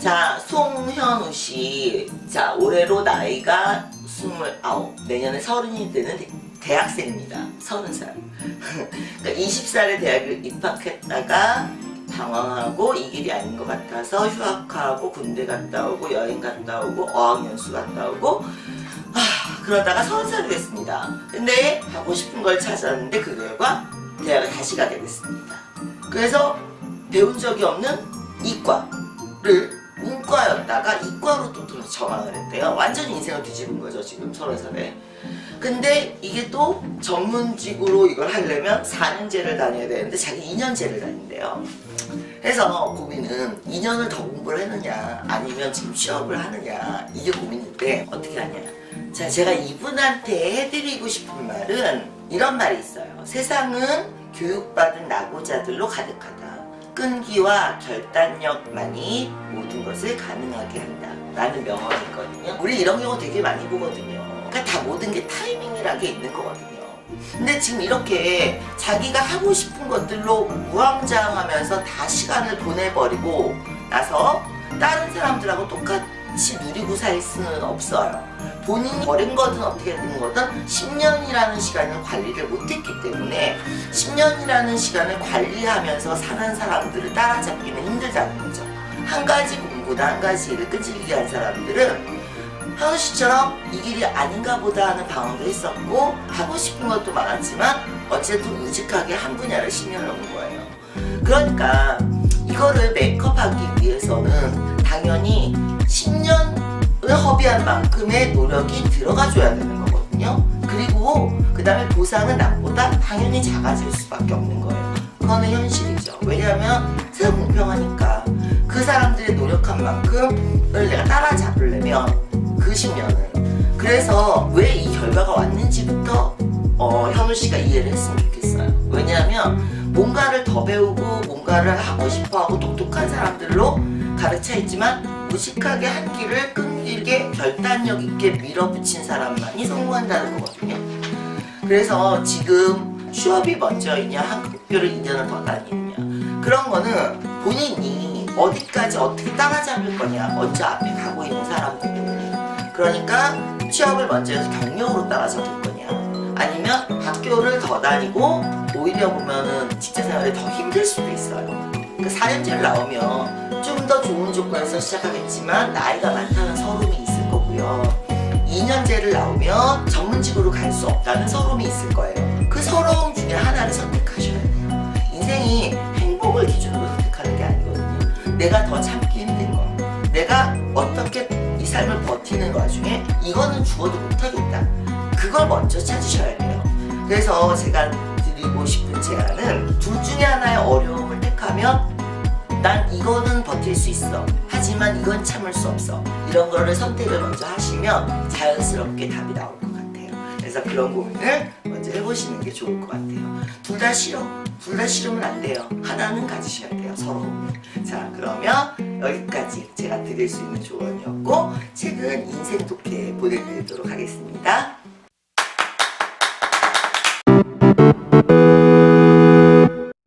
자, 송현우 씨. 자, 올해로 나이가 29, 내년에 서른이 되는 대- 대학생입니다. 30살. 그러니까 20살에 대학을 입학했다가 방황하고 이 길이 아닌 것 같아서 휴학하고 군대 갔다 오고 여행 갔다 오고 어학연수 갔다 오고 아, 그러다가 30살이 됐습니다. 근데 하고 싶은 걸 찾았는데 그 결과 대학을 다시 가게 됐습니다. 그래서 배운 적이 없는 이과를 문과였다가 이과로 또또 전환을 했대요. 완전히 인생을 뒤집은 거죠, 지금 서른 살에. 근데 이게 또 전문직으로 이걸 하려면 4년제를 다녀야 되는데 자기 2년제를 다닌대요. 그래서 고민은 2년을 더 공부를 했느냐 아니면 지금 취업을 하느냐 이게 고민인데 어떻게 하냐. 자, 제가 이분한테 해드리고 싶은 말은 이런 말이 있어요. 세상은 교육받은 낙오자들로 가득하다. 끈기와 결단력만이 모든 것을 가능하게 한다. 라는 명언이 있거든요. 우리 이런 경우 되게 많이 보거든요. 그러니까 다 모든 게 타이밍이라는 게 있는 거거든요. 근데 지금 이렇게 자기가 하고 싶은 것들로 무왕장하면서 다 시간을 보내버리고 나서 다른 사람들하고 똑같 이 누리고 살 수는 없어요. 본인이 버린 거든 어떻게 된 거든 10년이라는 시간을 관리를 못했기 때문에 10년이라는 시간을 관리하면서 사는 사람들을 따라잡기는 힘들다는 거죠. 한 가지 공부나 한 가지 일을 끈질기게 한 사람들은 현우 씨처럼 이 길이 아닌가 보다 하는 방황도 했었고 하고 싶은 것도 많았지만 어쨌든 우직하게 한 분야를 10년을 온 거예요. 그러니까 이거를 메이크업하기 위해서는 당연히 10년을 허비한 만큼의 노력이 들어가줘야 되는 거거든요. 그리고 그 다음에 보상은 남보다 당연히 작아질 수밖에 없는 거예요. 그거는 현실이죠. 왜냐하면 세상 공평하니까 그 사람들의 노력한 만큼을 내가 따라잡으려면 그 10년을 그래서 왜 이 결과가 왔는지부터 어, 현우 씨가 이해를 했으면 좋겠어요. 왜냐하면 뭔가를 더 배우고 뭔가를 하고 싶어하고 똑똑한 사람들로 가르쳐 있지만 무식하게 한 길을 끈질게 결단력 있게 밀어붙인 사람만이 성공한다는 거거든요. 그래서 지금 취업이 먼저이냐 한국교를 2년을 더 다니느냐. 그런 거는 본인이 어디까지 어떻게 따라잡을 거냐 먼저 앞에 가고 있는 사람들 그러니까 취업을 먼저 해서 경력으로 따라잡을 거냐. 아니면 학교를 더 다니고 오히려 보면은 직장생활이 더 힘들 수도 있어요. 그 4년제를 나오면 좀 더 좋은 조건에서 시작하겠지만 나이가 많다는 서름이 있을 거고요 2년제를 나오면 전문직으로 갈 수 없다는 서러움이 있을 거예요. 그 서러움 중에 하나를 선택하셔야 돼요. 인생이 행복을 기준으로 선택하는 게 아니거든요. 내가 더 참기 힘든 거. 내가 어떻게 이 삶을 버티는 와중에 이거는 죽어도 못하겠다. 그걸 먼저 찾으셔야 돼요. 그래서 제가 드리고 싶은 제안은 둘 중에 하나의 어려움을 택하면 난 이거는 버틸 수 있어. 하지만 이건 참을 수 없어. 이런 거를 선택을 먼저 하시면 자연스럽게 답이 나올 것 같아요. 그래서 그런 고민을 먼저 해보시는 게 좋을 것 같아요. 둘 다 싫어. 둘 다 싫으면 안 돼요. 하나는 가지셔야 돼요. 서로. 자, 그러면 여기까지 제가 드릴 수 있는 조언이었고, 책은 인생 독해 보내드리도록 하겠습니다.